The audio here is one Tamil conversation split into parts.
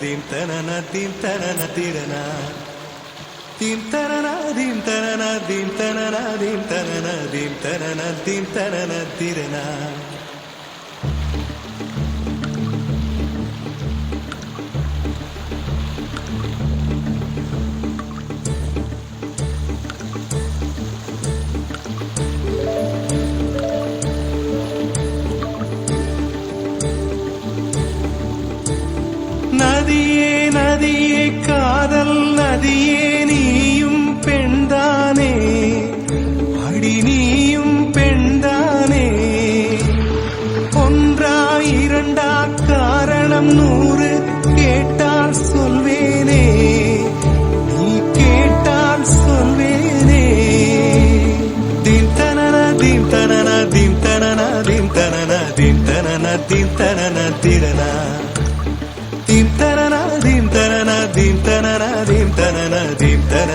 தீம் தனன தீம் தனன திரனா. தீம் தனன தீம் தனன தீம் தனன தீம் தனன தீம் தனன தீம் தனன திரனா. நதியே காதல் நதியே நீயும் பெண்தானே. அடி நீயும் பெண்தானே. ஒன்றா இரண்டா காரணம் நூறு கேட்டால் சொல்வேனே. நீ கேட்டால் சொல்வேனே. தீம் தனன தீம் தனன தீம் தனன தீம் தனன தீம் தனன தீம் தனன திரனா. தீம் தனன தீம்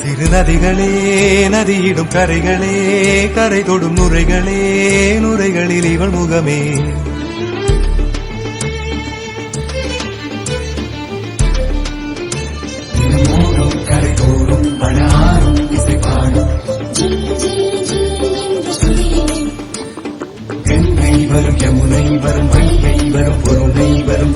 சிறு நதிகளே நதியிடும் கரைகளே கரை தொடும் நுரைகளே நுரைகளில் இவள் முகமே. வரும் யமுனை வரும் வைகை வரும் பொருளை வரும்